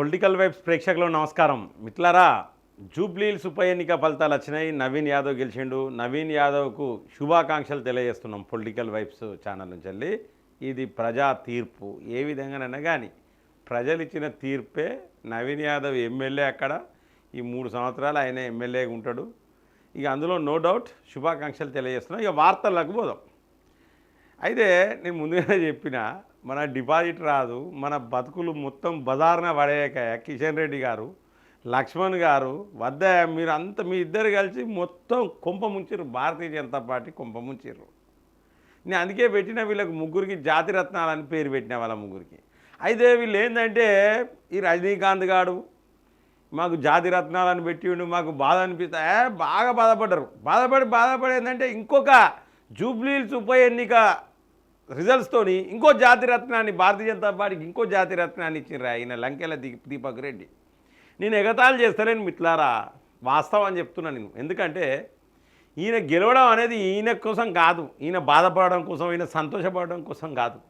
Political vibes ప్రేక్షకులకు నమస్కారం. మిత్రులారా జూబ్లీల్స్ ఉప ఎన్నిక ఫలితాలు వచ్చినాయి. నవీన్ యాదవ్ గెలిచిండు. నవీన్ యాదవ్కు శుభాకాంక్షలు తెలియజేస్తున్నాం పొలిటికల్ వైబ్స్ ఛానల్ నుంచి వెళ్ళి. ఇది ప్రజా తీర్పు. ఏ విధంగానైనా కానీ ప్రజలు ఇచ్చిన తీర్పే నవీన్ యాదవ్ ఎమ్మెల్యే అక్కడ. ఈ మూడు సంవత్సరాలు ఆయన ఎమ్మెల్యేగా ఉంటాడు. ఇక అందులో నో డౌట్ శుభాకాంక్షలు తెలియజేస్తున్నాం. ఇక వార్తలకు పోదాం. అయితే నేను ముందుగానే చెప్పిన మన డిపాజిట్ రాదు మన బతుకులు మొత్తం బజార్న పడేయక కిషన్ రెడ్డి గారు లక్ష్మణ్ గారు వద్ద మీరు అంత మీ ఇద్దరు కలిసి మొత్తం కుంప ముంచారు భారతీయ జనతా పార్టీ కుంప ముంచారు నేను అందుకే పెట్టిన వీళ్ళకి ముగ్గురికి జాతిరత్నాలని అని పేరు పెట్టిన వాళ్ళ ముగ్గురికి. అయితే వీళ్ళు ఏంటంటే ఈ రజనీకాంత్ గారు మాకు జాతి రత్నాలను పెట్టిండు మాకు బాధ అనిపిస్తా బాగా బాధపడ్డారు. బాధపడి బాధపడి ఏంటంటే ఇంకొక జూబ్లీల్స్ ఉప ఎన్నిక రిజల్ట్స్తోని ఇంకో జాతి రత్నాన్ని భారతీయ జనతా పార్టీకి ఇంకో జాతి రత్నాన్ని ఇచ్చిండ్రు ఆయన లంకెల దీ- దీపక్ రెడ్డి. నేను ఎగతాళి చేస్తలేను మిట్లారా వాస్తవం అని చెప్తున్నా నేను. ఎందుకంటే ఈయన గెలవడం అనేది ఈయన కోసం కాదు. ఈయన బాధపడడం కోసం ఈయన సంతోషపడడం కోసం కాదు.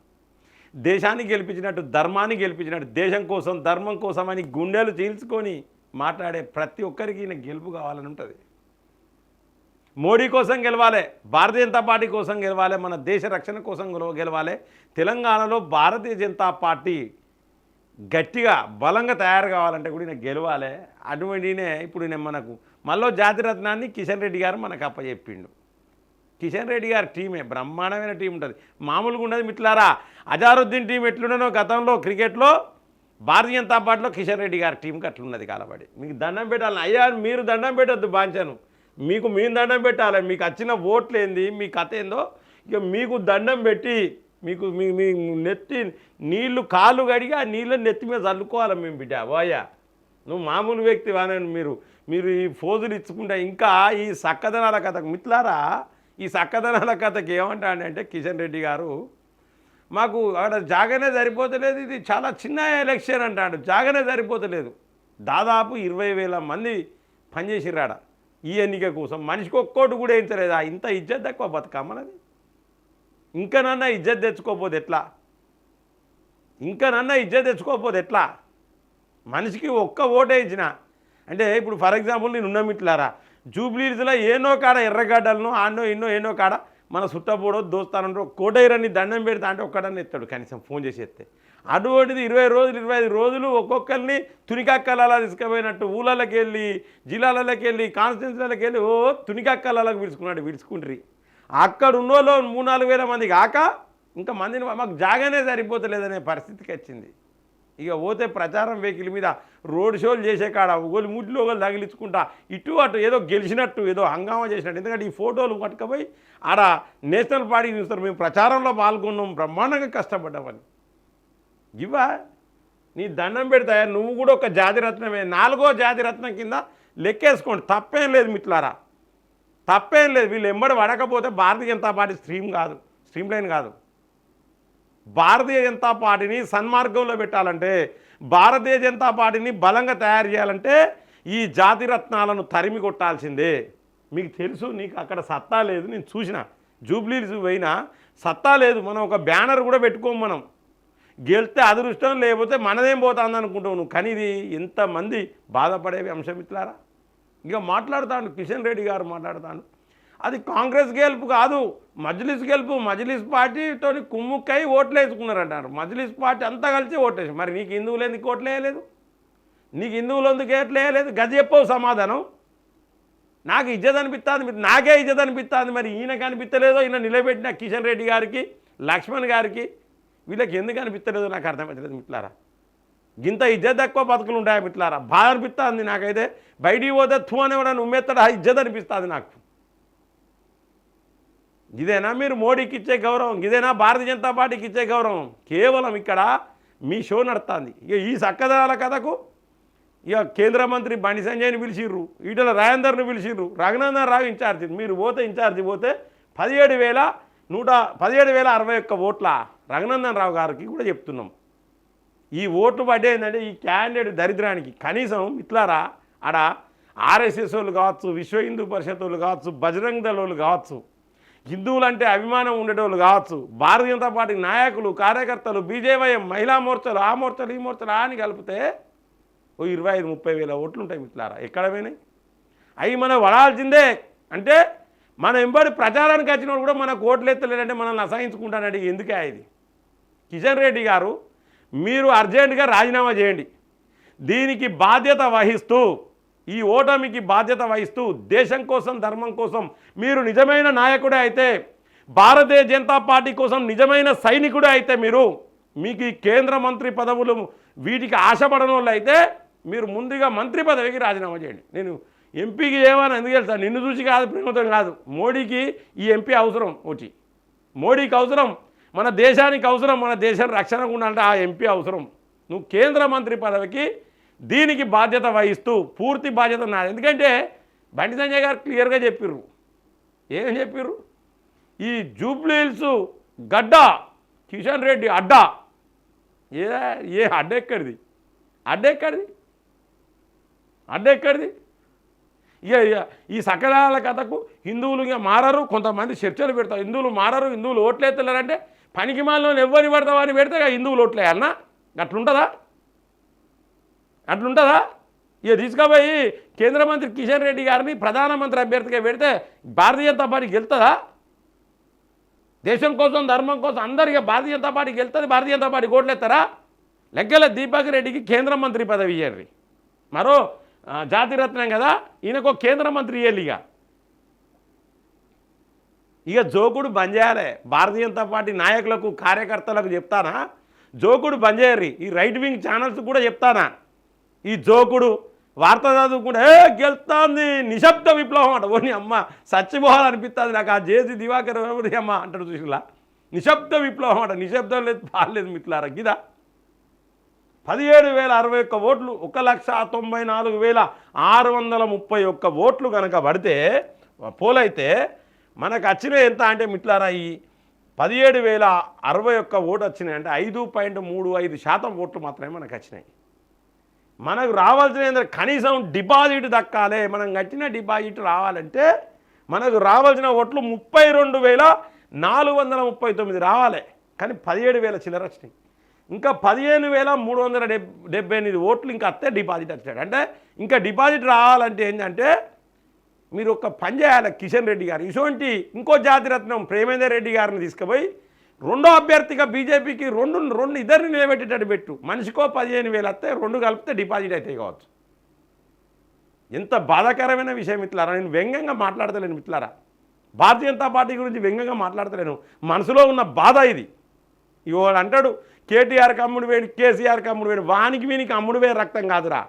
దేశాన్ని గెలిపించినట్టు ధర్మాన్ని గెలిపించినట్టు దేశం కోసం ధర్మం కోసం అని గుండెలు చీల్చుకొని మాట్లాడే ప్రతి ఒక్కరికి ఈయన గెలుపు కావాలని ఉంటుంది. మోడీ కోసం గెలవాలి భారతీయ జనతా పార్టీ కోసం గెలవాలి మన దేశ రక్షణ కోసం గెలవాలి. తెలంగాణలో భారతీయ జనతా పార్టీ గట్టిగా బలంగా తయారు కావాలంటే కూడా ఈయన గెలవాలి. అటువంటినే ఇప్పుడు నేను మనకు మళ్ళీ జాతిరత్నాన్ని కిషన్ రెడ్డి గారు మనకు అప్పచెప్పిండు. కిషన్ రెడ్డి గారి టీమే బ్రహ్మాండమైన టీం ఉంటుంది. మామూలుగా ఉండదు మిట్లారా అజారుద్దీన్ టీం ఎట్లుండనో గతంలో క్రికెట్లో భారతీయ జనతా పార్టీలో కిషన్ రెడ్డి గారి టీంకి అట్లున్నది కాలబడి. మీకు దండం పెట్టాలి అయ్యా మీరు దండం పెట్టద్దు బాంచాను. మీకు మేము దండం పెట్టాలి. మీకు వచ్చిన ఓట్లు ఏంది? మీ కథ ఏందో? ఇక మీకు దండం పెట్టి మీకు మీ మీ నెత్తి నీళ్ళు కాళ్ళు కడిగి ఆ నీళ్ళని నెత్తి మీద చల్లుకోవాలి మేము బిడ్డ. పోయా నువ్వు మామూలు వ్యక్తి వానని మీరు. మీరు ఈ ఫోజులు ఇచ్చుకుంటే ఇంకా ఈ సక్కదనాల కథకు మిత్లారా ఈ సక్కదనాల కథకి ఏమంటాడంటే కిషన్ రెడ్డి గారు మాకు అక్కడ జాగనే సరిపోతలేదు ఇది చాలా చిన్న ఎలక్షన్ అంటాడు. జాగనే సరిపోతలేదు. దాదాపు ఇరవై వేల మంది పనిచేసిరాడా ఈ ఎన్నిక కోసం మనిషికి ఒక్కోటి కూడా వేయించలేదా ఇంత ఇజ్జత్ తక్కువ బతుకమ్మనది ఇంకనన్నా ఇజ్జత్ తెచ్చుకోపోతే ఎట్లా? ఇంకనన్నా ఇజ్జత్ తెచ్చుకోకపోతే ఎట్లా? మనిషికి ఒక్క ఓటేయించిన అంటే ఇప్పుడు ఫర్ ఎగ్జాంపుల్ నేను ఉన్నమిట్లారా జూబ్లీస్లో ఏనో కాడ ఎర్రగడ్డలను ఆడో ఎన్నో ఏనో కాడ మన సుట్టపోడో దోస్తానంటో కోటైరని దండం పెడతా అంటే ఒక్కడన్నా ఎత్తాడు. కనీసం ఫోన్ చేసి ఎత్తే అటువంటిది ఇరవై రోజులు ఇరవై ఐదు రోజులు ఒక్కొక్కరిని తునికక్కలలా తీసుకుపోయినట్టు ఊళ్ళకి వెళ్ళి జిల్లాలకి వెళ్ళి కాన్స్టిట్యున్సీలకి వెళ్ళి ఓ తునికక్కలలకు పిలుచుకున్నాడు పిలుచుకుంటారు అక్కడ ఉన్నోళ్ళు మూడు నాలుగు వేల మంది కాక ఇంకా మందిని మాకు జాగానే సరిపోతలేదనే పరిస్థితికి వచ్చింది. ఇక పోతే ప్రచారం వెహికల్ మీద రోడ్ షోలు చేసే కాడ ఒకళ్ళు ముడ్లు ఒకళ్ళు తగిలించుకుంటా ఇటు అటు ఏదో గెలిచినట్టు ఏదో హంగామా చేసినట్టు. ఎందుకంటే ఈ ఫోటోలు పట్టుకపోయి ఆడ నేషనల్ పార్టీ చూస్తారు మేము ప్రచారంలో పాల్గొన్నాం బ్రహ్మాండంగా కష్టపడ్డామని ఇవ్వా? నీ దండం పెడతాయా నువ్వు కూడా ఒక జాతిరత్నమే నాలుగో జాతిరత్నం కింద లెక్కేసుకోండి. తప్పేం లేదు మిట్లారా తప్పేం లేదు. వీళ్ళు ఎంబడి పడకపోతే భారతీయ జనతా పార్టీ స్ట్రీమ్ కాదు. స్ట్రీమ్ లైన్ కాదు. భారతీయ జనతా పార్టీని సన్మార్గంలో పెట్టాలంటే భారతీయ జనతా పార్టీని బలంగా తయారు చేయాలంటే ఈ జాతిరత్నాలను తరిమి కొట్టాల్సిందే. మీకు తెలుసు నీకు అక్కడ సత్తా లేదు. నేను చూసిన జూబ్లీస్ పోయినా సత్తా లేదు. మనం ఒక బ్యానర్ కూడా పెట్టుకోము మనం. గెలిస్తే అదృష్టం లేకపోతే మనదేం పోతుంది అనుకుంటావు నువ్వు? కానీ ఇది ఇంతమంది బాధపడే అంశం ఇట్లారా? ఇక మాట్లాడతాను కిషన్ రెడ్డి గారు మాట్లాడతాను అది కాంగ్రెస్ గెలుపు కాదు మజ్లిస్ గెలుపు మజ్లిస్ పార్టీతో కుమ్ముక్కై ఓట్లు వేసుకున్నారంటారు మజ్లిస్ పార్టీ అంతా కలిసి ఓట్లేసి మరి నీకు హిందువులు ఎందుకు ఓట్లు వేయలేదు? నీకు హిందువులు ఎందుకు ఓట్లు వేయలేదు? గది చెప్పవు సమాధానం. నాకు ఇజ్జత్ అనిపిస్తుంది మీరు నాకే ఇజ్జత్ అనిపిస్తుంది మరి ఈయనకి అనిపించలేదో ఈయన నిలబెట్టిన కిషన్ రెడ్డి గారికి లక్ష్మణ్ గారికి వీళ్ళకి ఎందుకు అనిపించలేదో నాకు అర్థమవుతలేదు మిట్లారా ఇంత ఇజ్జత్ తక్కువ బతుకులు ఉంటాయా మిట్లారా బాధ అనిపిస్తుంది నాకైతే. బయటికి పోతే థూ అని కూడా ఉమ్మేస్తాడు? ఆ ఇజ్జత్ అనిపిస్తుంది నాకు. ఇదేనా మీరు మోడీకి ఇచ్చే గౌరవం? ఇదేనా భారతీయ జనతా పార్టీకి ఇచ్చే గౌరవం? కేవలం ఇక్కడ మీ షో నడుస్తుంది. ఇక ఈ సక్కదనాల కథకు ఇక కేంద్ర మంత్రి బండి సంజయ్ని పిలిచిర్రు. ఈటల రాజేందర్ని పిలిచిర్రు. రఘునందన్ రావు ఇన్ఛార్జి. మీరు పోతే ఇన్ఛార్జి పోతే పదిహేడు వేల నూట పదిహేడు వేల అరవై ఒక్క ఓట్ల రఘునందన్ రావు గారికి కూడా చెప్తున్నాం. ఈ ఓట్లు పడ్డే ఏంటంటే ఈ క్యాండిడేట్ దరిద్రానికి కనీసం ఇట్లారా ఆడ ఆర్ఎస్ఎస్ వాళ్ళు కావచ్చు విశ్వ హిందూ పరిషత్ వాళ్ళు కావచ్చు బజరంగ్ దళ వాళ్ళు కావచ్చు హిందువులంటే అభిమానం ఉండేటోళ్ళు కావచ్చు భారతీయ జనతా పార్టీ నాయకులు కార్యకర్తలు బీజేవైఎం మహిళా మోర్చలు ఆ మోర్చలు ఈ మోర్చలు ఆ అని కలిపితే ఓ ఇరవై ఐదు ముప్పై వేల ఓట్లు ఉంటాయి మిట్లారా ఎక్కడ పోయినాయి? అవి మనం వడాల్సిందే. అంటే మన ఎంబడి ప్రచారానికి వచ్చిన వాడు కూడా మనకు ఓట్లు ఎత్తలేదంటే మనల్ని అసహించుకుంటానండి ఎందుకే ఇది? కిషన్ రెడ్డి గారు మీరు అర్జెంటుగా రాజీనామా చేయండి. దీనికి బాధ్యత వహిస్తూ ఈ ఓటమికి బాధ్యత వహిస్తూ దేశం కోసం ధర్మం కోసం మీరు నిజమైన నాయకుడే అయితే భారతీయ జనతా పార్టీ కోసం నిజమైన సైనికుడే అయితే మీరు మీకు ఈ కేంద్ర మంత్రి పదవులు వీటికి ఆశపడని వాళ్ళు అయితే మీరు ముందుగా మంత్రి పదవికి రాజీనామా చేయండి. నేను ఎంపీకి ఏమని ఎందుకు వెళ్తా నిన్ను చూసి కాదు ప్రేమతో కాదు. మోడీకి ఈ ఎంపీ అవసరం ఒకటి మోడీకి అవసరం మన దేశానికి అవసరం మన దేశం రక్షణకు ఉండాలంటే ఆ ఎంపీ అవసరం. నువ్వు కేంద్ర మంత్రి పదవికి దీనికి బాధ్యత వహిస్తూ పూర్తి బాధ్యత నాది. ఎందుకంటే బండి సంజయ్ గారు క్లియర్గా చెప్పిర్రు. ఏం చెప్పిర్రు? ఈ జూబ్లీహిల్స్ గడ్డ కిషన్ రెడ్డి అడ్డా. ఏ ఏ అడ్డ ఎక్కడిది? అడ్డ ఎక్కడిది? అడ్డ ఎక్కడిది? ఇక ఈ సకలాల కథకు హిందువులు ఇక మారరు కొంతమంది చర్చలు పెడతారు. హిందువులు మారరు హిందువులు ఓట్లేస్తున్నారంటే పనికి మాలలో ఎవరిని పడతావా అని పెడితే ఇక హిందువులు ఓట్లే అన్న? అట్లుంటుందా? అట్లుంటుందా? ఇక తీసుకుపోయి కేంద్ర మంత్రి కిషన్ రెడ్డి గారిని ప్రధానమంత్రి అభ్యర్థిగా పెడితే భారతీయ జనతా పార్టీ గెలుతుందా? దేశం కోసం ధర్మం కోసం అందరికీ భారతీయ జనతా పార్టీ గెలుతుంది భారతీయ జనతా పార్టీ ఓట్లేస్తారా లెక్కల దీపక్ రెడ్డికి కేంద్ర మంత్రి పదవి ఇయ్యండి. మరో జాతిరత్నం కదా ఈయనకు ఒక కేంద్ర మంత్రి ఇవ్వాలి ఇక. ఇక జోకుడు బంద్ చేయాలి. భారతీయ జనతా పార్టీ నాయకులకు కార్యకర్తలకు చెప్తానా? జోకుడు బంద్ చేయరు ఈ రైట్ వింగ్ ఛానల్స్ కూడా చెప్తానా? ఈ జోకుడు వార్త చదువుకుంటే ఏ గెలుస్తుంది. నిశ్శబ్ద విప్లవం అంట. ఓని అమ్మ చచ్చిపోవాలనిపిస్తుంది నాకు. ఆ జేసి దివాకర్ అమ్మ? అంటాడు చూసిలా నిశ్శబ్ద విప్లవం అంట. నిశ్శబ్దం లేదు బాగాలేదు మిట్లారా గిదా. పదిహేడు వేల అరవై ఒక్క ఓట్లు ఒక లక్ష తొంభై నాలుగు వేల ఆరు వందల ముప్పై ఒక్క ఓట్లు కనుక పడితే పోలైతే మనకు వచ్చినవి ఎంత అంటే మిట్లారా ఈ పదిహేడు వేల అరవై ఒక్క ఓటు వచ్చినాయి అంటే ఐదు పాయింట్ మూడు ఐదు శాతం ఓట్లు మాత్రమే మనకు వచ్చినాయి. మనకు రావాల్సిన కనీసం డిపాజిట్ దక్కాలి. మనం కట్టిన డిపాజిట్ రావాలంటే మనకు రావాల్సిన ఓట్లు ముప్పై రెండు వేల నాలుగు వందల ముప్పై తొమ్మిది రావాలి. కానీ పదిహేడు వేల చిల్లర వచ్చినాయి. ఇంకా పదిహేను వేల మూడు వందల డెబ్ డెబ్బై ఎనిమిది ఓట్లు ఇంకా అత్తే డిపాజిట్ వచ్చాడు. అంటే ఇంకా డిపాజిట్ రావాలంటే ఏంటంటే మీరు ఒక పని చేయాలి కిషన్ రెడ్డి గారు. ఇటువంటి ఇంకో జాతిరత్నం ప్రేమేందర్ రెడ్డి గారిని తీసుకుపోయి రెండో అభ్యర్థిగా బీజేపీకి రెండు రెండు ఇద్దరిని నిలబెట్టేటట్టు పెట్టు. మనిషికో పదిహేను వేలు వస్తే రెండు కలిపితే డిపాజిట్ అయితే కావచ్చు. ఎంత బాధాకరమైన విషయం మిత్రులారా. నేను వ్యంగ్యంగా మాట్లాడతలేను మిత్రులారా. భారతీయ జనతా పార్టీ గురించి వ్యంగ్యంగా మాట్లాడతలేను. మనసులో ఉన్న బాధ ఇది. ఇవాడు అంటాడు కేటీఆర్కి అమ్ముడు వేడు కేసీఆర్కి అమ్ముడు వేడు వానికి వీనికి అమ్ముడు వేడి రక్తం కాదురా.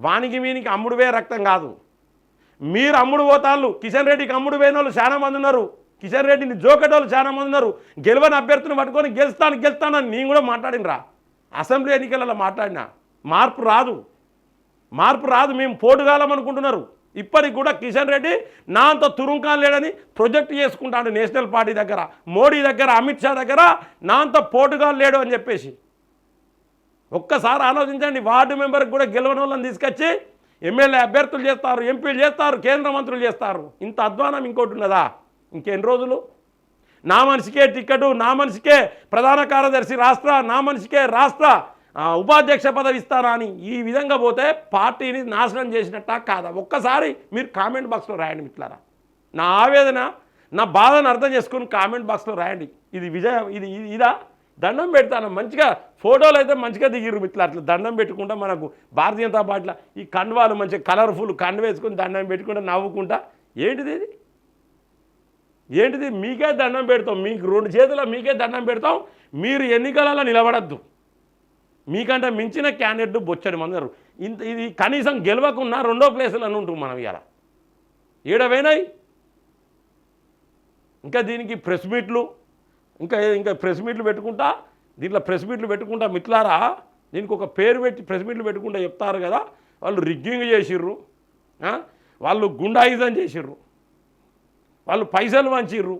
వానికి వీనికి అమ్ముడు వేడి రక్తం కాదు. మీరు అమ్ముడు పోతాళ్ళు కిషన్ రెడ్డికి అమ్ముడు వేనోళ్ళు చాలా మంది ఉన్నారు. కిషన్ రెడ్డిని జోకటోళ్ళు చాలా మంది ఉన్నారు. గెలవని అభ్యర్థిని పట్టుకొని గెలుస్తాను గెలుస్తానని నేను కూడా మాట్లాడినరా. అసెంబ్లీ ఎన్నికలలో మాట్లాడినా. మార్పు రాదు. మార్పు రాదు మేము పోటుగాలం అనుకుంటున్నారు. ఇప్పటికి కూడా కిషన్ రెడ్డి నా అంత తురుంకాలు లేడని ప్రొజెక్ట్ చేసుకుంటాడు నేషనల్ పార్టీ దగ్గర మోడీ దగ్గర అమిత్ షా దగ్గర నా అంత లేడు అని చెప్పేసి. ఒక్కసారి ఆలోచించండి వార్డు మెంబర్కి కూడా గెలవని వాళ్ళని తీసుకొచ్చి ఎమ్మెల్యే అభ్యర్థులు చేస్తారు ఎంపీలు చేస్తారు కేంద్ర మంత్రులు చేస్తారు. ఇంత అధ్వానం ఇంకోటి ఉన్నదా? ఇంకెన్ని రోజులు? నా మనిషికే టికెటు నా మనిషికే ప్రధాన కార్యదర్శి రాష్ట్ర నా మనిషికే రాష్ట్ర. ఉపాధ్యక్ష పదవి ఇస్తారా అని ఈ విధంగా పోతే పార్టీని నాశనం చేసినట్ట కాదా? ఒక్కసారి మీరు కామెంట్ బాక్స్లో రాయండి మిట్లారా నా ఆవేదన నా బాధను అర్థం చేసుకుని కామెంట్ బాక్స్లో రాయండి. ఇది విజయం ఇది ఇది- ఇదా? దండం పెడతాను. మంచిగా ఫోటోలు అయితే మంచిగా దిగిరు ఇట్లా అట్లా దండం పెట్టుకుంటా మనకు భారతీయ జనతా పార్టీలో ఈ కండువాలు మంచిగా కలర్ఫుల్ కండు వేసుకుని దండం పెట్టుకుంటా నవ్వుకుంటా. ఏంటిది ఇది? ఏంటిది? మీకే దండం పెడతాం. మీకు రెండు చేతుల మీకే దండం పెడతాం. మీరు ఎన్నికలలో నిలబడద్దు. మీకంటే మించిన క్యాండిడేట్ బొచ్చడి మంది ఇంత ఇది కనీసం గెలవకున్నా రెండో ప్లేసులు అని ఉంటుంది మనం ఇలా ఏడవేనాయి? ఇంకా దీనికి ప్రెస్ మీట్లు ఇంకా ఇంకా ప్రెస్ మీట్లు పెట్టుకుంటా దీంట్లో ప్రెస్ మీట్లు పెట్టుకుంటా మిట్లారా దీనికి ఒక పేరు పెట్టి ప్రెస్ మీట్లు పెట్టుకుంటా చెప్తారు కదా వాళ్ళు రిగ్గింగ్ చేసిర్రు వాళ్ళు గుండాయిజం చేసిర్రు వాళ్ళు పైసలు వంచిర్రు.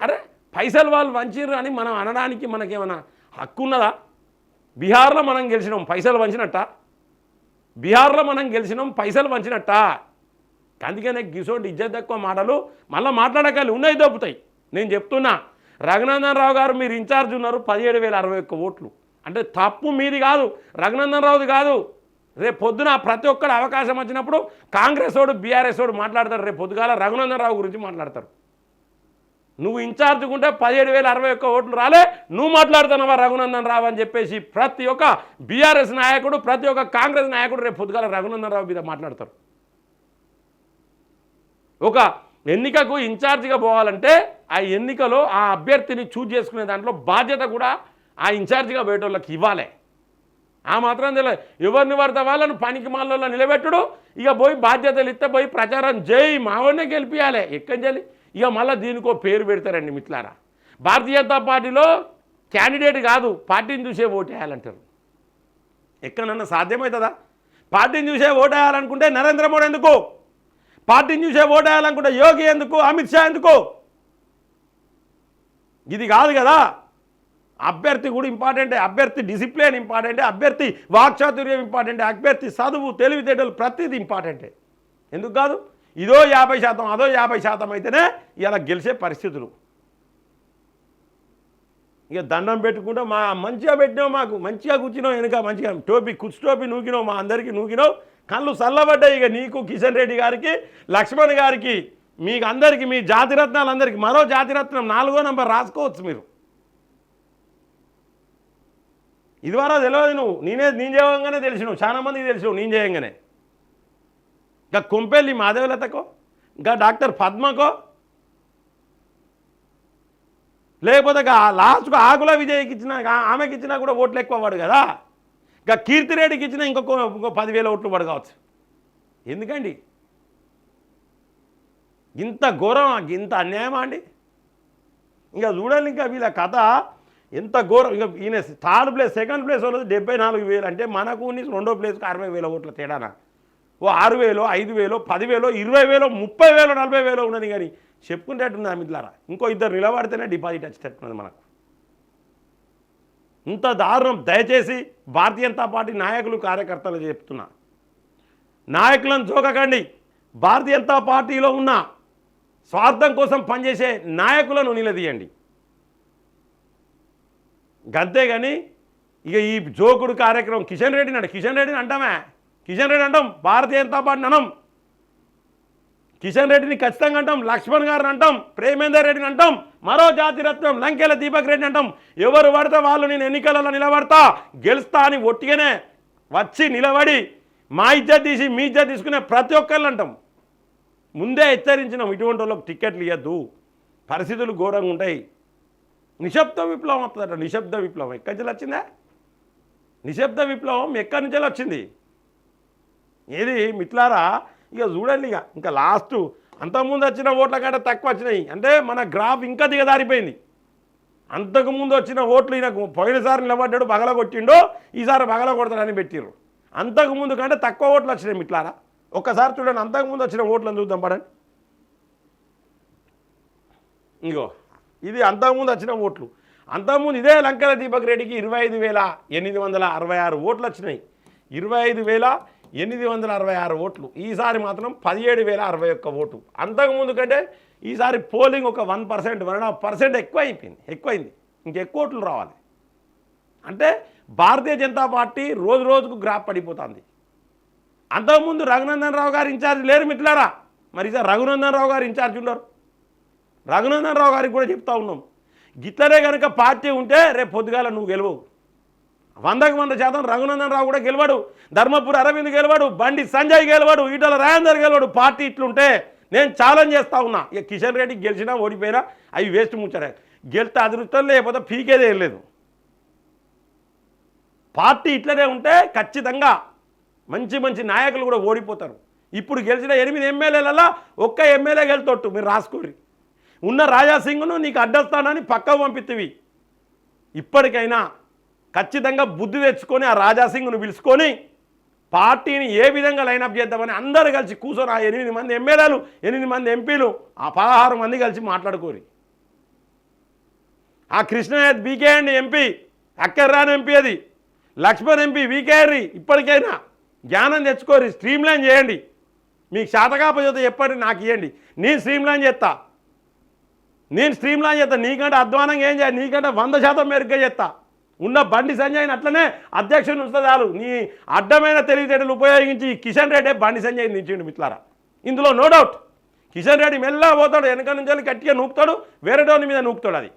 అరే పైసలు వాళ్ళు వంచిర్రు అని మనం అనడానికి మనకేమైనా హక్కు ఉన్నదా బీహార్లో మనం గెలిచినాం పైసలు వంచినట్ట? బీహార్లో మనం గెలిచినాం పైసలు వంచినట్ట? అందుకనే గిసోటి ఇజ్జత్ తక్కువ మాటలు మళ్ళీ మాట్లాడకాలి ఉన్నాయి దొప్పుతాయి నేను చెప్తున్నా రఘునందన్ రావు గారు మీరు ఇన్ఛార్జ్ ఉన్నారు పదిహేడు వేల అరవై ఒక్క ఓట్లు. అంటే తప్పు మీది కాదు రఘునందన్ రావుది కాదు. రేపు పొద్దున ప్రతి ఒక్కరు అవకాశం వచ్చినప్పుడు కాంగ్రెస్ వాడు బీఆర్ఎస్ వాడు మాట్లాడతారు. రేపు పొద్దుగాల రఘునందన్ రావు గురించి మాట్లాడతారు. నువ్వు ఇన్ఛార్జ్ ఉంటే పదిహేడు వేల అరవై ఒక్క ఓట్లు రాలే. నువ్వు మాట్లాడుతున్నావా రఘునందన్ రావు అని చెప్పేసి ప్రతి ఒక్క బీఆర్ఎస్ నాయకుడు ప్రతి ఒక్క కాంగ్రెస్ నాయకుడు రేపు పొద్దుగాల రఘునందన్ రావు మీద మాట్లాడతారు. ఒక ఎన్నికకు ఇన్ఛార్జిగా పోవాలంటే ఆ ఎన్నికలో ఆ అభ్యర్థిని చూజ్ చేసుకునే దాంట్లో బాధ్యత కూడా ఆ ఇన్ఛార్జిగా పోయేటోళ్ళకి ఇవ్వాలి. ఆ మాత్రం తెలియదు ఎవరిని పడితే వాళ్ళను పనికి మాలలో నిలబెట్టుడు? ఇక పోయి బాధ్యతలు ఇస్తే పోయి ప్రచారం చేయి మావన్నే గెలిపించాలి ఎక్కడి చేయాలి ఇక మళ్ళీ దీనికో పేరు పెడతారండి మిట్లారా భారతీయ జనతా పార్టీలో క్యాండిడేట్ కాదు పార్టీని చూసే ఓటేయాలంటారు ఎక్కడన్నా సాధ్యమవుతుందా పార్టీని చూసే ఓటేయాలనుకుంటే నరేంద్ర మోడీ ఎందుకు? పార్టీని చూసే ఓటేయాలనుకుంటే యోగి ఎందుకు? అమిత్ షా ఎందుకు? ఇది కాదు కదా. అభ్యర్థి కూడా ఇంపార్టెంటే అభ్యర్థి డిసిప్లిన్ ఇంపార్టెంటే అభ్యర్థి వాక్చాతుర్యం ఇంపార్టెంటే అభ్యర్థి చదువు తెలివితేటలు ప్రతిదీ ఇంపార్టెంటే. ఎందుకు కాదు? ఇదో యాభై శాతం అదో యాభై శాతం అయితేనే ఇలా గెలిచే పరిస్థితులు. ఇక దండం పెట్టుకుంటూ మా మంచిగా పెట్టినావు మాకు మంచిగా కూర్చున్నావు వెనుక మంచిగా టోపీ కుచ్చు టోపీ నూకినావు మా అందరికీ నూకినావు కళ్ళు చల్లబడ్డాయి ఇక నీకు కిషన్ రెడ్డి గారికి లక్ష్మణ్ గారికి మీకు అందరికీ మీ జాతిరత్నాలు అందరికీ మరో జాతిరత్నం నాలుగో నంబర్ రాసుకోవచ్చు మీరు. ఇదివరకు తెలియదు నువ్వు నేనే నేను చేయగానే తెలిసినావు చాలామందికి తెలిసినావు నేను చేయంగానే. గా కొంపెల్లి మాధవలతకో ఇంకా డాక్టర్ పద్మకో లేకపోతే ఇక లాస్ట్కు ఆకుల విజయ్కి ఇచ్చిన ఆమెకి ఇచ్చినా కూడా ఓట్లు ఎక్కువ పడు కదా. ఇంకా కీర్తిరెడ్డికి ఇచ్చినా ఇంకొక ఇంకో పదివేల ఓట్లు పడు కావచ్చు. ఎందుకండి? ఇంత ఘోరం ఇంత అన్యాయమా అండి? ఇంకా చూడండి ఇంకా వీళ్ళ కథ ఎంత ఘోరం. ఇంకా ఈయన థర్డ్ ప్లేస్ సెకండ్ ప్లేస్ వాళ్ళది డెబ్బై నాలుగు వేలు. అంటే మనకు ఉన్న రెండో ప్లేస్కి అరవై వేల ఓట్ల తేడానా? ఓ ఆరు వేలో ఐదు వేలో పదివేలో ఇరవై వేలో ముప్పై వేలో నలభై వేలో ఉన్నది కానీ చెప్పుకునేటట్టుంది మిట్లారా ఇంకో ఇద్దరు నిలబడితేనే డిపాజిట్ వచ్చేటట్టున్నది మనకు. ఇంత దారుణం. దయచేసి భారతీయ జనతా పార్టీ నాయకులు కార్యకర్తలు చెప్తున్నా. నాయకులను జోకకండి. భారతీయ జనతా పార్టీలో ఉన్న స్వార్థం కోసం పనిచేసే నాయకులను నిలదీయండి. గంతే కానీ ఇక ఈ జోకుడు కార్యక్రమం కిషన్ రెడ్డిని అంట కిషన్ రెడ్డిని అంటామే. కిషన్ రెడ్డి అంటాం భారతీయ జనతా పార్టీని అనం కిషన్ రెడ్డిని ఖచ్చితంగా అంటాం లక్ష్మణ్ గారిని అంటాం ప్రేమేందర్ రెడ్డిని అంటాం మరో జాతిరత్నం లంకెల దీపక్ రెడ్డిని అంటాం. ఎవరు పడితే వాళ్ళు నేను ఎన్నికలలో నిలబడతా గెలుస్తా అని ఒట్టిగానే వచ్చి నిలబడి మా ఇజ్జత్ తీసి మీ ఇజ్జత్ తీసుకునే ప్రతి ఒక్కళ్ళు అంటాం. ముందే హెచ్చరించినాం ఇటువంటి వాళ్ళకి టికెట్లు ఇవ్వద్దు పరిస్థితులు ఘోరంగా ఉంటాయి. నిశ్శబ్ద విప్లవం వస్తుందట నిశ్శబ్ద విప్లవం. ఎక్కడి నుంచి వచ్చిందా? నిశ్శబ్ద విప్లవం ఎక్కడి నుంచి వచ్చింది. ఏది? మిట్లారా ఇక చూడండి ఇక. ఇంకా లాస్ట్. అంతకుముందు వచ్చిన ఓట్ల కంటే తక్కువ వచ్చినాయి. అంటే మన గ్రాఫ్ ఇంకా దిగదారిపోయింది. అంతకుముందు వచ్చిన ఓట్లు ఈయనకు పోయినసారి నిలబడ్డాడు బగల కొట్టిండో ఈసారి బగల కొడతాడని పెట్టిర్రు. అంతకుముందు కంటే తక్కువ ఓట్లు వచ్చినాయి మిట్లారా ఒక్కసారి చూడండి అంతకుముందు వచ్చిన ఓట్లను చూద్దాం పడండి ఇంకో ఇది అంతకుముందు వచ్చిన ఓట్లు. అంతకుముందు ఇదే లంకల దీపక్ రెడ్డికి ఇరవై ఐదు వేల ఎనిమిది వందల అరవై ఆరు ఓట్లు వచ్చినాయి. ఇరవై ఐదు వేల ఎనిమిది వందల అరవై ఆరు ఓట్లు. ఈసారి మాత్రం పదిహేడు వేల అరవై ఒక్క ఓటు. అంతకుముందు కంటే ఈసారి పోలింగ్ ఒక one percent one half percent ఎక్కువ అయిపోయింది ఎక్కువైంది. ఇంకెక్కువ ఓట్లు రావాలి. అంటే భారతీయ జనతా పార్టీ రోజు రోజుకు గ్రాఫ్ పడిపోతుంది. అంతకుముందు రఘునందన్ రావు గారు ఇన్ఛార్జ్ లేరు మిట్లారా మరి ఈసారి రఘునందన్ రావు గారు ఇన్ఛార్జ్ ఉన్నారు. రఘునందన్ రావు గారికి కూడా చెప్తా ఉన్నాం. గిట్లనే కనుక పార్టీ ఉంటే రేపు పొద్దుగాల నువ్వు గెలవవు. వందకు వంద శాతం రఘునందన్ రావు కూడా గెలవాడు ధర్మపురి అరవింద్ గెలవాడు బండి సంజయ్ గెలవడు ఈటల రాజేందర్ గెలవాడు పార్టీ ఇట్లుంటే నేను ఛాలెంజ్ చేస్తా ఉన్నా. ఇక కిషన్ రెడ్డి గెలిచినా ఓడిపోయినా అవి వేస్ట్ ముచ్చరే గెలితే అదృష్టం లేకపోతే పీకేదే లేదు. పార్టీ ఇట్లనే ఉంటే ఖచ్చితంగా మంచి మంచి నాయకులు కూడా ఓడిపోతారు. ఇప్పుడు గెలిచిన ఎనిమిది ఎమ్మెల్యేలలో ఒక్క ఎమ్మెల్యే గెలుతొట్టు మీరు రాసుకోరి ఉన్న రాజాసింగ్ను నీకు అడ్డస్తానని పక్కకు పంపితివి ఇప్పటికైనా ఖచ్చితంగా బుద్ధి తెచ్చుకొని ఆ రాజాసింగ్ను పిలుచుకొని పార్టీని ఏ విధంగా లైనప్ చేద్దామని అందరూ కలిసి కూర్చొని ఆ ఎనిమిది మంది ఎమ్మెల్యేలు ఎనిమిది మంది ఎంపీలు ఆ పదహారు మంది కలిసి మాట్లాడుకోరి. ఆ కృష్ణయ్య బీకే అండి ఎంపీ అక్కర్రాని ఎంపీ అది లక్ష్మణ్ ఎంపీ వీకేరి ఇప్పటికైనా జ్ఞానం తెచ్చుకోరి స్ట్రీమ్లైన్ చేయండి. మీకు శాతకాపజత చెప్పండి నాకు ఇవ్వండి నేను స్ట్రీమ్లైన్ చేస్తా. నేను స్ట్రీమ్లైన్ చేస్తా. నీకంటే అధ్వానంగా ఏం చేయాలి? నీకంటే వంద శాతం మెరుగ్గా చేస్తా. ఉన్న బండి సంజయ్ని అట్లనే అధ్యక్షుని ఉంచుతా చాలు నీ అడ్డమైన తెలివితేటలు ఉపయోగించి కిషన్ రెడ్డి బండి సంజయ్ దించిండు మిట్లారా ఇందులో నో డౌట్ కిషన్ రెడ్డి మెల్లగా పోతాడు వెనక నుంచి గట్టిగా నూపుతాడు వేరేటోని మీద నూపుతాడు అది.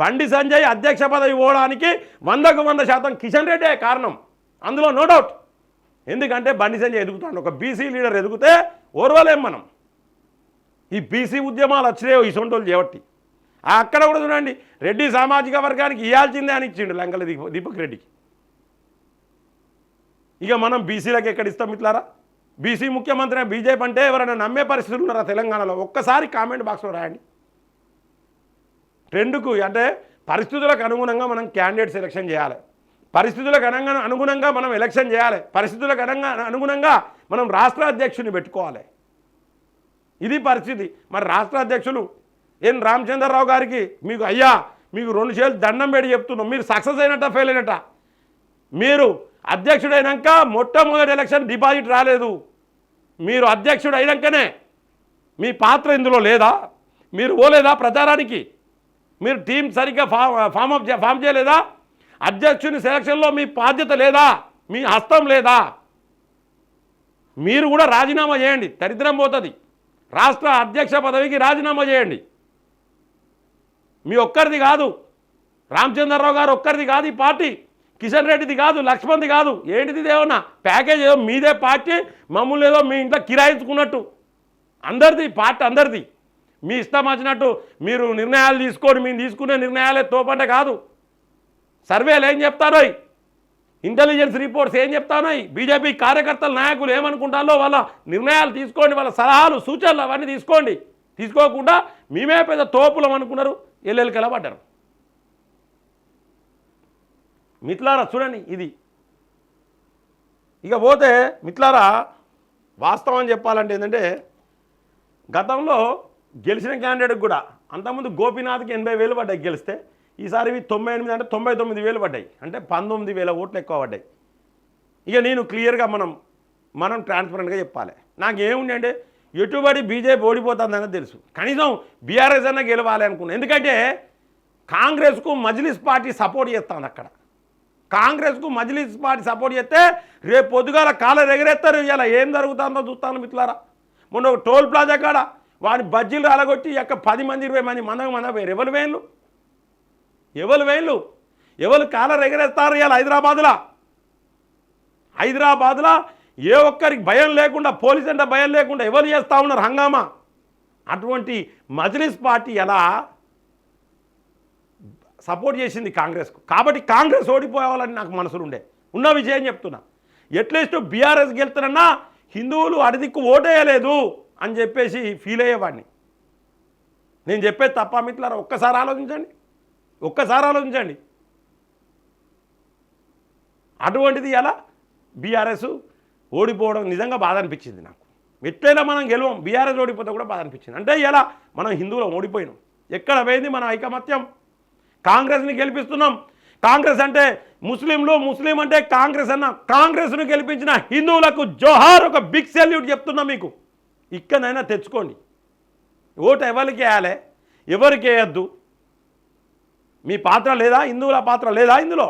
బండి సంజయ్ అధ్యక్ష పదవి పోవడానికి వందకు వంద శాతం కిషన్ రెడ్డే కారణం. అందులో నో డౌట్ ఎందుకంటే బండి సంజయ్ ఎదుగుతాడు. ఒక బీసీ లీడర్ ఎదిగితే ఓర్వలేం మనం. ఈ బీసీ ఉద్యమాలు వచ్చినాయో ఈ సొంటోళ్ళు చేపట్టి. అక్కడ కూడా చూడండి రెడ్డి సామాజిక వర్గానికి ఇవ్వాల్సిందే అని ఇచ్చిండు లంకల దీప దీపక్ రెడ్డికి. ఇక మనం బీసీలకు ఎక్కడ ఇస్తాం ఇట్లారా బీసీ ముఖ్యమంత్రి బీజేపీ అంటే ఎవరైనా నమ్మే పరిస్థితులు ఉన్నారా తెలంగాణలో? ఒక్కసారి కామెంట్ బాక్స్లో రాయండి. ట్రెండ్కు అంటే పరిస్థితులకు అనుగుణంగా మనం క్యాండిడేట్ సెలెక్షన్ చేయాలి. పరిస్థితులకు అనుగుణ అనుగుణంగా మనం ఎలక్షన్ చేయాలి. పరిస్థితులకు అనుగుణంగా అనుగుణంగా మనం రాష్ట్ర అధ్యక్షుని పెట్టుకోవాలి. ఇది పరిస్థితి. మరి రాష్ట్ర అధ్యక్షులు ఎన్ రామచంద్రరావు గారికి మీకు అయ్యా మీకు రెండు చేతులు దండం పెట్టి చెప్తున్నాం. మీరు సక్సెస్ అయినట్ట ఫెయిల్ అయినట్ట? మీరు అధ్యక్షుడైనాక మొట్టమొదటి ఎలక్షన్ డిపాజిట్ రాలేదు. మీరు అధ్యక్షుడు అయినాకనే మీ పాత్ర ఇందులో లేదా? మీరు పోలేదా ప్రచారానికి? మీరు టీం సరిగ్గా ఫామ్ అప్ ఫామ్ చేయలేదా? అధ్యక్షుని సెలక్షన్లో మీ బాధ్యత లేదా? మీ హస్తం లేదా? మీరు కూడా రాజీనామా చేయండి. దరిద్రం పోతుంది. రాష్ట్ర అధ్యక్ష పదవికి రాజీనామా చేయండి. మీ ఒక్కరిది కాదు. రామచంద్రరావు గారు ఒక్కరిది కాదు ఈ పార్టీ. కిషన్ రెడ్డిది కాదు లక్ష్మణ్ది కాదు. ఏంటిది ఏమన్నా? ప్యాకేజ్ ఏదో మీదే పార్టీ మమ్మల్ని ఏదో మీ ఇంట్లో కిరాయించుకున్నట్టు. అందరిది పార్టీ అందరిది. మీ ఇష్టం వచ్చినట్టు మీరు నిర్ణయాలు తీసుకోండి మేము తీసుకునే నిర్ణయాలే తోపంటే కాదు. సర్వేలు ఏం చెప్తారోయ్? ఇంటెలిజెన్స్ రిపోర్ట్స్ ఏం చెప్తానోయ్? బీజేపీ కార్యకర్తల నాయకులు ఏమనుకుంటారో వాళ్ళ నిర్ణయాలు తీసుకోండి వాళ్ళ సలహాలు సూచనలు అవన్నీ తీసుకోండి. తీసుకోకుండా మేమే పెద్ద తోపులం అనుకున్నారు. ఎల్లెలకి పడ్డారు? మిత్లారా చూడండి ఇది. ఇక పోతే మిత్లారా వాస్తవం చెప్పాలంటే ఏంటంటే గతంలో గెలిచిన క్యాండిడేట్కి కూడా అంతకుముందు గోపీనాథ్కి ఎనభై వేలు పడ్డాయి గెలిస్తే ఈసారి ఇవి తొంభై ఎనిమిది అంటే తొంభై తొమ్మిది వేలు పడ్డాయి. అంటే పంతొమ్మిది వేల ఓట్లు ఎక్కువ పడ్డాయి. ఇక నేను క్లియర్గా మనం మనం ట్రాన్స్పరెంట్గా చెప్పాలి. నాకు ఏముంది అంటే ఎటుబడి బీజేపీ ఓడిపోతుందని తెలుసు. కనీసం బీఆర్ఎస్ అన్న గెలవాలి అనుకున్నాను ఎందుకంటే కాంగ్రెస్కు మజ్లిస్ పార్టీ సపోర్ట్ చేస్తాను అక్కడ. కాంగ్రెస్కు మజ్లిస్ పార్టీ సపోర్ట్ చేస్తే రేపు పొద్దుగాల కాలర్ ఎగరేస్తారు ఇలా ఏం జరుగుతుందో చూస్తాను మిట్లారా మొన్న ఒక టోల్ ప్లాజా కాడ వాడిని బజ్జీలు అలగొట్టి ఎక్క పది మంది ఇరవై మంది మన మన ఎవరు వేళ్ళు ఎవరు వేళ్ళు ఎవరు కాలర్ ఎగరేస్తారు ఇలా హైదరాబాదులో? హైదరాబాద్లో ఏ ఒక్కరికి భయం లేకుండా పోలీస్ అంటే భయం లేకుండా ఎవరు చేస్తూ ఉన్నారు హంగామా? అటువంటి మజ్లిస్ పార్టీ ఎలా సపోర్ట్ చేసింది కాంగ్రెస్కు? కాబట్టి కాంగ్రెస్ ఓడిపోవాలని నాకు మనసులు ఉండే ఉన్న విజయం చెప్తున్నా. ఎట్లీస్ట్ బీఆర్ఎస్ గెలుతున్నా హిందువులు అడిదిక్కు ఓటేయలేదు అని చెప్పేసి ఫీల్ అయ్యేవాడిని. నేను చెప్పేది తప్ప మిత్రులారా ఒక్కసారి ఆలోచించండి. ఒక్కసారి ఆలోచించండి. అటువంటిది ఎలా? బీఆర్ఎస్ ఓడిపోవడం నిజంగా బాధ అనిపించింది నాకు. ఎట్లయినా మనం గెలవం బీఆర్ఎస్ ఓడిపోతే కూడా బాధ అనిపించింది. అంటే ఎలా? మనం హిందువులం ఓడిపోయినాం. ఎక్కడ పోయింది మన ఐకమత్యం? కాంగ్రెస్ని గెలిపిస్తున్నాం. కాంగ్రెస్ అంటే ముస్లింలు ముస్లిం అంటే కాంగ్రెస్ అన్న కాంగ్రెస్ను గెలిపించిన హిందువులకు జోహార్ ఒక బిగ్ సెల్యూట్ చెప్తున్నా మీకు. ఇక్కడైనా తెచ్చుకోండి. ఓటు ఎవరికి వేయాలి? ఎవరికి వేయద్దు? మీ పాత్ర లేదా? హిందువుల పాత్ర లేదా ఇందులో?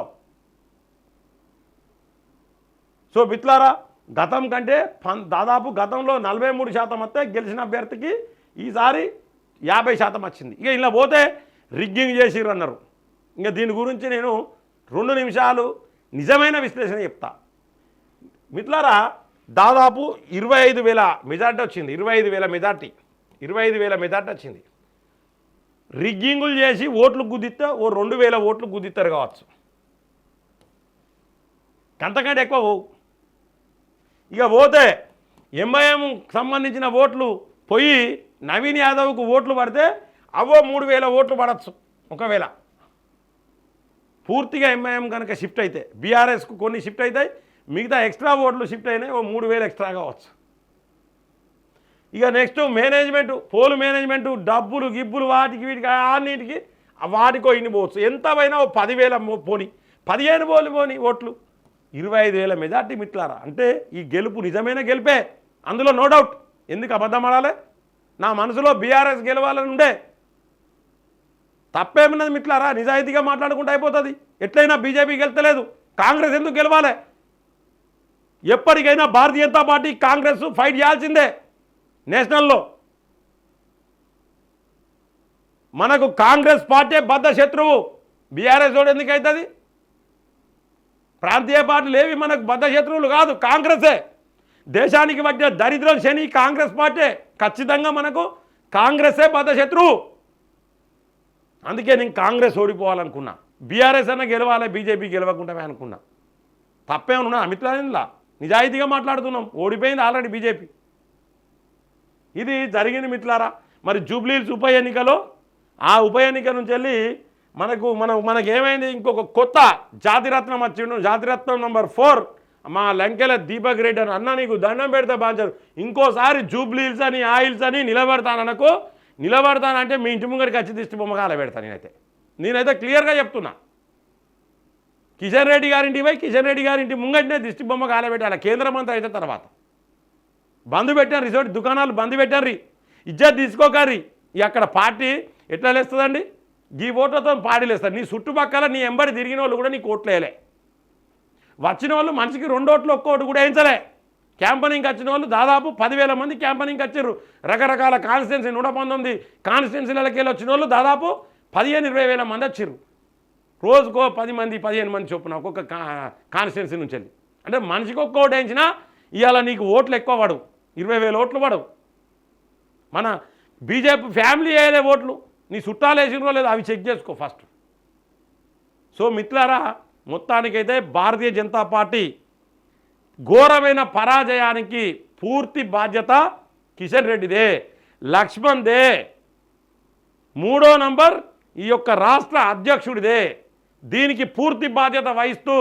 సో బిత్లారా గతం కంటే పం- దాదాపు గతంలో నలభై మూడు శాతం వస్తే గెలిచిన అభ్యర్థికి ఈసారి యాభై శాతం వచ్చింది. ఇక ఇలా పోతే రిగ్గింగ్ చేసిర్రు అన్నారు. ఇంకా దీని గురించి నేను రెండు నిమిషాలు నిజమైన విశ్లేషణ చెప్తా. మిత్రులారా దాదాపు ఇరవై ఐదు వేల మెజార్టీ వచ్చింది. ఇరవై ఐదు వేల మెజార్టీ. ఇరవై ఐదు వేల మెజార్టీ వచ్చింది. రిగ్గింగులు చేసి ఓట్లు గుద్దిస్తే ఓ రెండు వేల ఓట్లు గుద్దిస్తారు కావచ్చు. అంతకంటే ఎక్కువ పోవు ఇక పోతే ఎంఐఎం సంబంధించిన ఓట్లు పోయి నవీన్ యాదవ్కు ఓట్లు పడితే అవో మూడు వేల ఓట్లు పడచ్చు ఒకవేళ. పూర్తిగా ఎంఐఎం కనుక షిఫ్ట్ అయితే బీఆర్ఎస్కు కొన్ని షిఫ్ట్ అవుతాయి మిగతా ఎక్స్ట్రా ఓట్లు షిఫ్ట్ అయినాయి ఓ మూడు వేలు ఎక్స్ట్రా కావచ్చు. ఇక నెక్స్ట్ మేనేజ్మెంట్ పోలు మేనేజ్మెంట్ డబ్బులు గిబ్బులు వాటికి వీటికి అన్నిటికి వాటికో ఇన్ని పోవచ్చు. ఎంత పోయినా ఓ పదివేల పోని పదిహేను పోలు పోని ఓట్లు. ఇరవై ఐదు వేల మెజార్టీ మిట్లారా? అంటే ఈ గెలుపు నిజమైన గెలిపే. అందులో నో డౌట్. ఎందుకు అబద్ధం ఆడాలి? నా మనసులో బీఆర్ఎస్ గెలవాలని ఉండే. తప్పేమన్నది మిట్లారా? నిజాయితీగా మాట్లాడుకుంటూ అయిపోతుంది. ఎట్లయినా బీజేపీ గెలుతలేదు. కాంగ్రెస్ ఎందుకు గెలవాలి? ఎప్పటికైనా భారతీయ జనతా పార్టీ కాంగ్రెస్ ఫైట్ చేయాల్సిందే. నేషనల్లో. మనకు కాంగ్రెస్ పార్టీ బద్ద శత్రువు బీఆర్ఎస్ ఎందుకు అవుతుంది? ప్రాంతీయ పార్టీలు ఏవి మనకు బద్ధశత్రువులు కాదు కాంగ్రెసే. దేశానికి మధ్య దరిద్రం శని కాంగ్రెస్ పార్టీ ఖచ్చితంగా మనకు కాంగ్రెసే బద్ధశత్రువు అందుకే నేను కాంగ్రెస్ ఓడిపోవాలనుకున్నా. బీఆర్ఎస్ అన్న గెలవాలి బీజేపీ గెలవకుండామే అనుకున్నా. తప్పేమన్నా అమిత్లా నిజాయితీగా మాట్లాడుతున్నాం. ఓడిపోయింది ఆల్రెడీ బీజేపీ. ఇది జరిగింది మిత్రులారా. మరి జూబ్లీల్స్ ఉప ఎన్నికలో ఆ ఉప ఎన్నిక నుంచి వెళ్ళి మనకు మనం మనకేమైంది? ఇంకొక కొత్త జాతిరత్నం వచ్చిండు. జాతిరత్నం నెంబర్ ఫోర్ మా లంకెల దీపక్ రెడ్డి అని అన్న నీకు దండం పెడితే బాగా ఇంకోసారి జూబ్లీల్స్ అని ఆయిల్స్ అని నిలబెడతాననుకో నిలబడతానంటే మీ ఇంటి ముంగడికి వచ్చి దిష్టి బొమ్మ కాల పెడతాను నేనైతే. నేనైతే క్లియర్గా చెప్తున్నా. కిషన్ రెడ్డి గారింటి పోయి కిషన్ రెడ్డి గారింటి ముంగటినే దిష్టి బొమ్మ కాలబెట్టాలి కేంద్ర మంత్రి అయితే తర్వాత. బంద్ పెట్టారు రిసార్ట్ దుకాణాలు బంద్ పెట్టారు ఇజ్జత్ తీసుకోకర్రి అక్కడ పార్టీ ఎట్లా లేస్తుందండి? ఈ ఓట్లతో పాడిలేస్తారు. నీ చుట్టుపక్కల నీ ఎంబడి తిరిగిన వాళ్ళు కూడా నీకు ఓట్లేలే వచ్చిన వాళ్ళు మనిషికి రెండు ఓట్లు ఒక్క ఓటు కూడా వేయించలే. క్యాంపనింగ్కి వచ్చిన వాళ్ళు దాదాపు పదివేల మంది క్యాంపనింగ్కి వచ్చారు. రకరకాల కాన్స్టిట్యున్సీ నూట పంతొమ్మిది కాన్స్టిట్యున్సీలకి వెళ్ళి వచ్చిన వాళ్ళు దాదాపు పదిహేను ఇరవై వేల మంది వచ్చారు. రోజుకో పది మంది పదిహేను మంది చొప్పున ఒక్కొక్క కా- కాన్స్టిట్యున్సీ నుంచి వెళ్ళి. అంటే మనిషికి ఒక్క ఓటు వేయించినా ఇవాళ నీకు ఓట్లు ఎక్కువ పడవు. ఇరవై వేల ఓట్లు పడవు. మన బీజేపీ ఫ్యామిలీ వేయలే ఓట్లు. నీ చుట్టాలు వేసినో లేదో అవి చెక్ చేసుకో ఫస్ట్. సో మిత్రులారా మొత్తానికైతే భారతీయ జనతా పార్టీ ఘోరమైన పరాజయానికి పూర్తి బాధ్యత కిషన్ రెడ్డిదే లక్ష్మణ్దే మూడో నంబర్ ఈ యొక్క రాష్ట్ర అధ్యక్షుడిదే. దీనికి పూర్తి బాధ్యత వహిస్తూ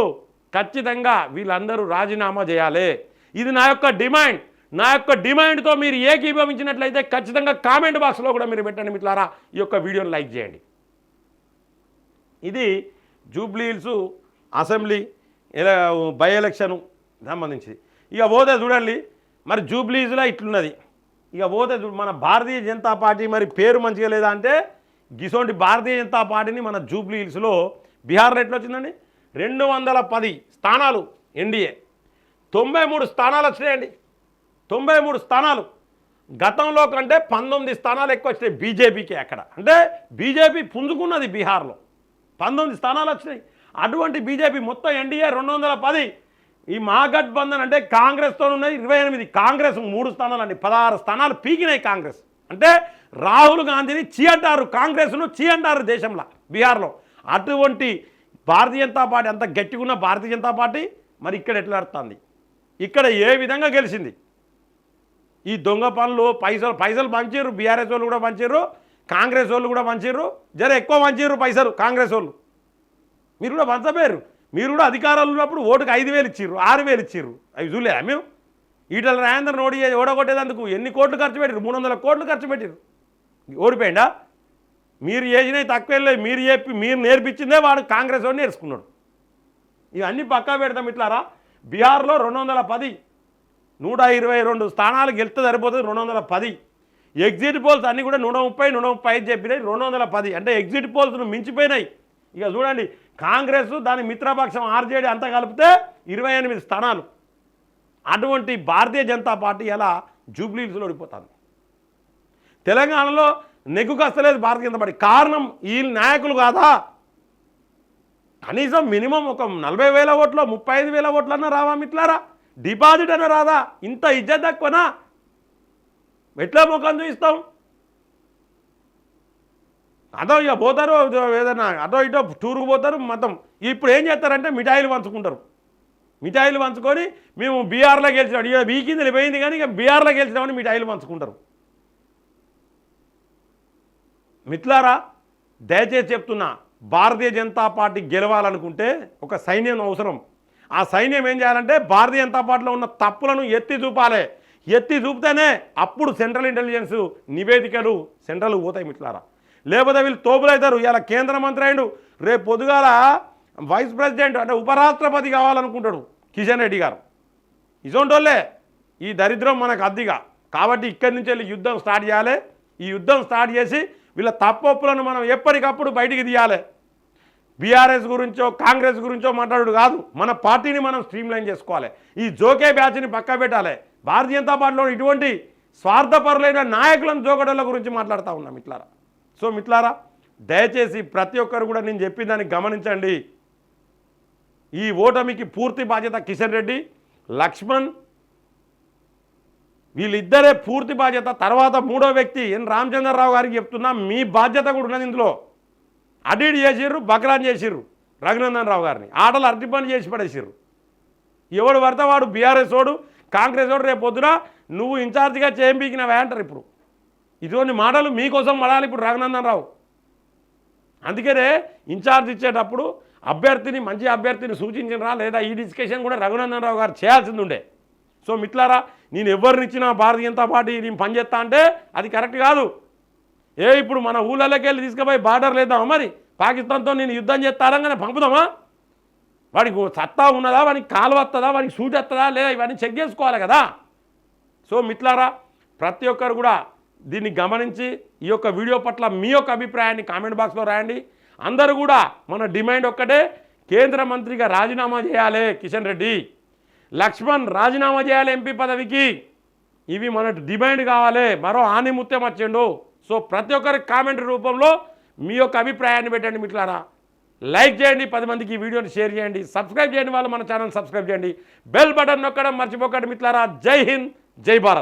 ఖచ్చితంగా వీళ్ళందరూ రాజీనామా చేయాలి. ఇది నా యొక్క డిమాండ్. నా యొక్క డిమాండ్తో మీరు ఏకీభవించినట్లయితే ఖచ్చితంగా కామెంట్ బాక్స్లో కూడా మీరు పెట్టండి మిట్లారా ఈ యొక్క వీడియోని లైక్ చేయండి. ఇది Jubilee Hills assembly by election సంబంధించి ఇక పోతే చూడండి మరి జూబ్లీస్లో ఇట్లున్నది. ఇక పోతే చూ- మన భారతీయ జనతా పార్టీ మరి పేరు మంచిగా లేదా అంటే గిసోంటి భారతీయ జనతా పార్టీని మన జూబ్లీ హిల్స్లో బీహార్లో ఎట్లా వచ్చిందండి? రెండు వందల పది స్థానాలు ఎన్డీఏ. తొంభై మూడు స్థానాలు వచ్చినాయండి. తొంభై మూడు స్థానాలు. గతంలో కంటే పంతొమ్మిది స్థానాలు ఎక్కువ వచ్చినాయి బీజేపీకి అక్కడ. అంటే బీజేపీ పుంజుకున్నది బీహార్లో. పంతొమ్మిది స్థానాలు వచ్చినాయి. అటువంటి బీజేపీ మొత్తం ఎన్డీఏ రెండు వందల పది. ఈ మహాగఠబంధన్ అంటే కాంగ్రెస్తో ఉన్నది ఇరవై ఎనిమిది కాంగ్రెస్ మూడు స్థానాలు అండి పదహారు స్థానాలు పీకినాయి కాంగ్రెస్. అంటే రాహుల్ గాంధీని చీ అంటారు కాంగ్రెస్ను చీ అంటారు దేశంలో బీహార్లో. అటువంటి భారతీయ జనతా పార్టీ అంత గట్టిగా ఉన్న భారతీయ జనతా పార్టీ మరి ఇక్కడ ఎట్లా ఆడుతుంది ఇక్కడ ఏ విధంగా గెలిచింది? ఈ దొంగ పనులు పైసలు పైసలు పంచారు బీఆర్ఎస్ వాళ్ళు కూడా పంచారు కాంగ్రెస్ వాళ్ళు కూడా పంచారు జర ఎక్కువ పంచారు పైసలు కాంగ్రెస్ వాళ్ళు. మీరు కూడా పంచబోయారు మీరు కూడా అధికారాలు ఉన్నప్పుడు ఓటుకు ఐదు వేలు ఇచ్చిర్రు ఆరు వేలు ఇచ్చిర్రు. అవి చూడలేదా మేము ఈటల రాజేంద్ర ఓడి ఓడగొట్టేదందుకు ఎన్ని కోట్లు ఖర్చు పెట్టారు మూడు వందల కోట్లు ఖర్చు పెట్టారు ఓడిపోయిందా మీరు చేసినవి తక్కువ మీరు చెప్పి మీరు నేర్పించిందే వాడు కాంగ్రెస్ వాడు నేర్చుకున్నాడు. ఇవన్నీ పక్కా పెడతాం ఇట్లారా? బీహార్లో రెండు వందల పది నూట ఇరవై రెండు స్థానాలు గెలిస్తే సరిపోతుంది రెండు వందల పది. ఎగ్జిట్ పోల్స్ అన్నీ కూడా నూట ముప్పై నూట ముప్పై ఐదు చెప్పినాయి రెండు వందల పది. అంటే ఎగ్జిట్ పోల్స్ను మించిపోయినాయి. ఇక చూడండి కాంగ్రెస్ దాని మిత్రపక్షం ఆర్జేడీ అంతా కలిపితే ఇరవై ఎనిమిది స్థానాలు. అటువంటి భారతీయ జనతా పార్టీ ఎలా జూబ్లీస్లో ఓడిపోతుంది తెలంగాణలో నెగ్గు కస్తలేదు భారతీయ జనతా పార్టీ. కారణం ఈ నాయకులు కాదా? కనీసం మినిమం ఒక నలభై వేల ఓట్లో ముప్పై ఐదు వేల ఓట్లన్నా రావా మిట్లారా డిపాజిట్ అన్న రాదా? ఇంత ఇజ్జత్ తక్కువనా? ఎట్లా ముఖం చూపిస్తాం అదో ఇక పోతారు ఏదైనా అటో ఇటో టూర్కి పోతారు మొత్తం. ఇప్పుడు ఏం చేస్తారంటే మిఠాయిలు పంచుకుంటారు. మిఠాయిలు పంచుకొని మేము బీఆర్లో గెలిచినాం. ఇక వీకింది పోయింది కానీ ఇక బీఆర్లో గెలిచినామని మిఠాయిలు పంచుకుంటారు. మిత్లారా దయచేసి చెప్తున్నా భారతీయ జనతా పార్టీ గెలవాలనుకుంటే ఒక సైన్యం అవసరం. ఆ సైన్యం ఏం చేయాలంటే భారతీయ జనతా పార్టీలో ఉన్న తప్పులను ఎత్తి చూపాలి. ఎత్తి చూపితేనే అప్పుడు సెంట్రల్ ఇంటెలిజెన్స్ నివేదికలు సెంట్రల్ పోతాయి మిట్లారా లేకపోతే వీళ్ళు తోపులవుతారు ఇలా కేంద్ర మంత్రి అయిండు రేపు పొద్దుగాల వైస్ ప్రెసిడెంట్ అంటే ఉపరాష్ట్రపతి కావాలనుకుంటాడు కిషన్ రెడ్డి గారు. ఇసోంటోళ్ళే. ఈ దరిద్రం మనకు అద్దిగా. కాబట్టి ఇక్కడి నుంచి వెళ్ళి యుద్ధం స్టార్ట్ చేయాలి. ఈ యుద్ధం స్టార్ట్ చేసి వీళ్ళ తప్పొప్పులను మనం ఎప్పటికప్పుడు బయటికి తీయాలి. బీఆర్ఎస్ గురించో కాంగ్రెస్ గురించో మాట్లాడు కాదు. మన పార్టీని మనం స్ట్రీమ్లైన్ చేసుకోవాలి. ఈ జోకే బ్యాచ్ని పక్క పెట్టాలి. భారతీయ జనతా పార్టీలో ఇటువంటి స్వార్థపరులైన నాయకులను జోగడల గురించి మాట్లాడుతూ ఉన్నాం మిట్లారా సో మిట్లారా దయచేసి ప్రతి ఒక్కరు కూడా నేను చెప్పిన దాన్ని గమనించండి. ఈ ఓటమికి పూర్తి బాధ్యత కిషన్ రెడ్డి లక్ష్మణ్ వీళ్ళిద్దరే పూర్తి బాధ్యత. తర్వాత మూడో వ్యక్తి ఎన్ రామచంద్రరావు గారికి చెప్తున్నా మీ బాధ్యత కూడా ఉన్నది ఇందులో. అడిడి చేసిర్రు బక్రాన్ చేసిర్రు రఘునందన్ రావు గారిని. ఆటలు అరటి పని చేసి పడేసిర్రు. ఎవడు పడితే వాడు బీఆర్ఎస్ వాడు కాంగ్రెస్ వాడు రేపు పొద్దున నువ్వు ఇన్ఛార్జిగా చేయింపికినవే అంటారు ఇప్పుడు. ఇటువంటి మాటలు మీకోసం పడాలి ఇప్పుడు రఘునందన్ రావు అందుకనే ఇన్ఛార్జ్ ఇచ్చేటప్పుడు అభ్యర్థిని మంచి అభ్యర్థిని సూచించినరా లేదా ఈ డిస్కషన్ కూడా రఘునందన్ రావు గారు చేయాల్సింది ఉండే సో మిట్లారా నేను ఎవరినిచ్చినా భారతీయ జనతా పార్టీ నేను పనిచేస్తా అంటే అది కరెక్ట్ కాదు. ఏ ఇప్పుడు మన ఊళ్ళలోకి వెళ్ళి తీసుకుపోయి బార్డర్ లేదామా మరి? పాకిస్తాన్తో నేను యుద్ధం చేస్తారంగానే పంపుదామా? వాడికి ఓ సత్తా ఉన్నదా? వాడికి కాలు వస్తుందా వాడికి సూట్ వస్తుందా లేదా ఇవన్నీ చెక్ చేసుకోవాలి కదా. సో మిట్లారా ప్రతి ఒక్కరు కూడా దీన్ని గమనించి ఈ యొక్క వీడియో పట్ల మీ యొక్క అభిప్రాయాన్ని కామెంట్ బాక్స్లో రాయండి. అందరూ కూడా మన డిమాండ్ ఒక్కటే కేంద్ర మంత్రిగా రాజీనామా చేయాలి కిషన్ రెడ్డి. లక్ష్మణ్ రాజీనామా చేయాలి ఎంపీ పదవికి. ఇవి మన డిమాండ్ కావాలి. మరో ఆనిముత్యం వచ్చిండు. సో ప్రతి ఒక్కరి కామెంట్ రూపంలో మీ యొక్క అభిప్రాయాన్ని పెట్టండి మిట్లారా లైక్ చేయండి పది మందికి ఈ వీడియోని షేర్ చేయండి సబ్స్క్రైబ్ చేయండి వాళ్ళు మన ఛానల్ సబ్స్క్రైబ్ చేయండి. బెల్ బటన్ నొక్కడం మర్చిపోకండి మిట్లారా జై హింద్ జై భారత్.